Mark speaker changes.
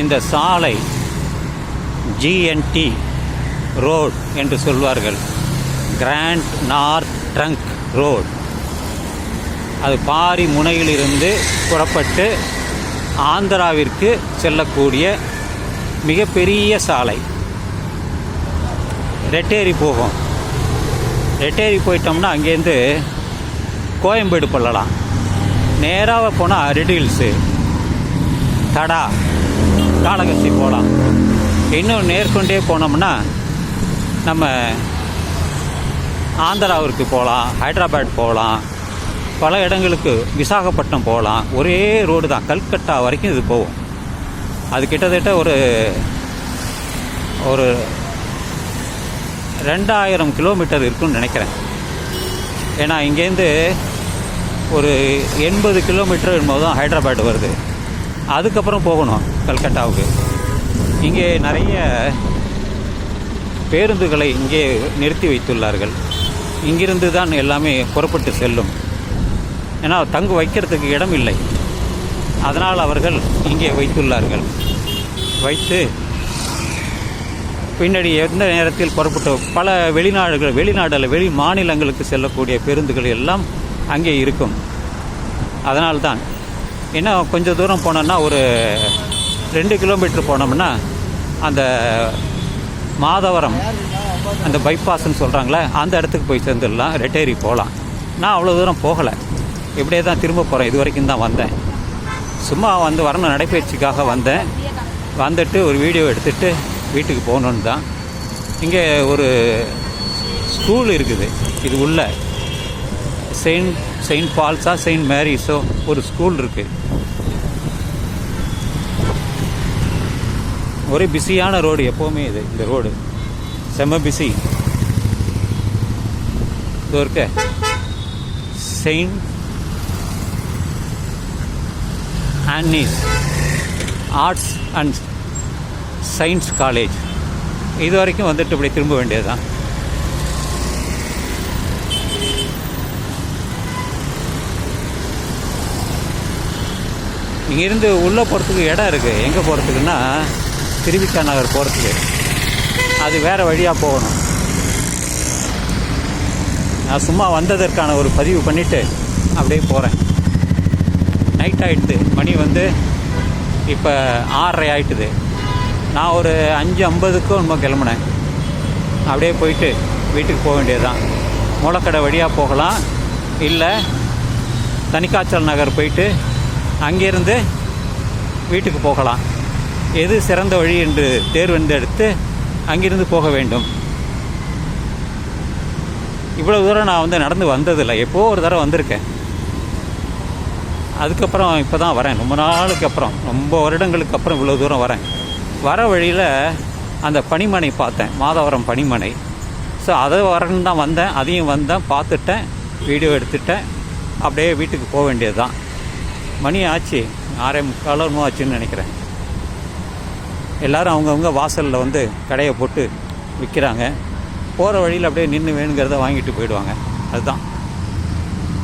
Speaker 1: இந்த சாலை GND road என்று சொல்வார்கள். கிராண்ட் நார்த் ட்ரங்க் ரோட் அது பாரி முனையிலிருந்து புறப்பட்டு ஆந்திராவிற்கு செல்லக்கூடிய மிகப்பெரிய சாலை. ரெட்டேரி போகும். ரெட்டேரி போயிட்டோம்னா அங்கேருந்து கோயம்பேடு கொள்ளலாம். நேராக போனால் ரெட் ஹில்ஸு தடா. காளகஸ்தி போகலாம் இன்னும் நேர்கொண்டே போனோம்னா நம்ம ஆந்திராவிற்கு போகலாம் ஹைதராபாத் போகலாம் பல இடங்களுக்கு விசாகப்பட்டினம் போகலாம் ஒரே ரோடு தான். கல்கட்டா வரைக்கும் இது போகும். அது கிட்டத்தட்ட ஒரு ஒரு ரெண்டாயிரம் கிலோமீட்டர் இருக்குன்னு நினைக்கிறேன். ஏன்னா இங்கேருந்து ஒரு எண்பது கிலோமீட்டர் என்பது தான் ஹைதராபாத் வருது. அதுக்கப்புறம் போகணும் கல்கட்டாவுக்கு. இங்கே நிறைய பேருந்துகளை இங்கே நிறுத்தி வைத்துள்ளார்கள். இங்கிருந்து தான் எல்லாமே புறப்பட்டு செல்லும். ஏன்னா தங்கு வைக்கிறதுக்கு இடம் இல்லை. அதனால் அவர்கள் இங்கே வைத்துள்ளார்கள். வைத்து பின்னாடி எந்த நேரத்தில் புறப்பட்டு பல வெளிநாடுகள் வெளிநாடுகள் வெளி மாநிலங்களுக்கு செல்லக்கூடிய பேருந்துகள் எல்லாம் அங்கே இருக்கும். அதனால்தான் இன்னும் கொஞ்சம் தூரம் போனோம்னா ஒரு ரெண்டு கிலோமீட்டர் போனோம்னா அந்த மாதவரம் அந்த பைபாஸ்ன்னு சொல்கிறாங்களே அந்த இடத்துக்கு போய் சேர்ந்துடலாம் ரெட்டேரி போகலாம். நான் அவ்வளோ தூரம் போகலை. இப்படியே தான் திரும்ப போகிறேன் இது வரைக்கும் தான் வந்தேன். சும்மா வந்து வரணும் நடைப்பயிற்சிக்காக வந்தேன். வந்துட்டு ஒரு வீடியோ எடுத்துகிட்டு வீட்டுக்கு போகணுன்னு தான். இங்கே ஒரு ஸ்கூல் இருக்குது. இது உள்ளே. செயின்ட் செயின்ட் பால்ஸா செயின்ட் மேரிஸோ ஒரு ஸ்கூல் இருக்குது ஒரே பிஸியான ரோடு எப்போவுமே இது இந்த ரோடு செம்ம பிஸி இது இருக்க. Saint Anne's arts and science college இது வரைக்கும் வந்துட்டு இப்படி திரும்ப வேண்டியது தான் இங்கேருந்து உள்ளே போகிறதுக்கு இடம் இருக்குது எங்கே போகிறதுக்குன்னா திருவிக்கா நகர் போகிறதுக்கு அது வேறு வழியாக போகணும். நான் சும்மா வந்ததற்கான ஒரு பதிவு பண்ணிவிட்டு அப்படியே போகிறேன் நைட் ஆகிடுது மணி வந்து இப்போ ஆறரை ஆகிட்டுது நான் ஒரு அஞ்சு ஐம்பதுக்கும் ரொம்ப கிளம்புனேன். அப்படியே போயிட்டு வீட்டுக்கு போக வேண்டியது தான் மூலக்கடை வழியாக போகலாம். இல்லை தனிக்காச்சல் நகர் போயிட்டு அங்கேருந்து வீட்டுக்கு போகலாம். எது சிறந்த வழி என்று தேர்வெடுத்து அங்கிருந்து போக வேண்டும். இவ்வளோ தூரம் நான் வந்து நடந்து வந்ததில்லை. எப்போ ஒரு தடவை வந்திருக்கேன். அதுக்கப்புறம் இப்போ தான் வரேன். ரொம்ப நாளுக்கு அப்புறம் ரொம்ப வருடங்களுக்கு அப்புறம் இவ்வளோ தூரம் வரேன். வர வழியில் அந்த பனிமனை பார்த்தேன். மாதவரம் பனிமனை ஸோ அதை வரேன்னு தான் வந்தேன். அதையும் வந்தேன். பார்த்துட்டேன். வீடியோ எடுத்துட்டேன். அப்படியே வீட்டுக்கு போக வேண்டியது தான் மணி ஆச்சு. ஆறே முக்காலோ ஆச்சுன்னு நினைக்கிறேன். எல்லோரும் அவங்கவுங்க வாசலில் வந்து கடையை போட்டு விற்கிறாங்க போகிற வழியில் அப்படியே நின்று வேணுங்கிறத வாங்கிட்டு போயிடுவாங்க. அதுதான்.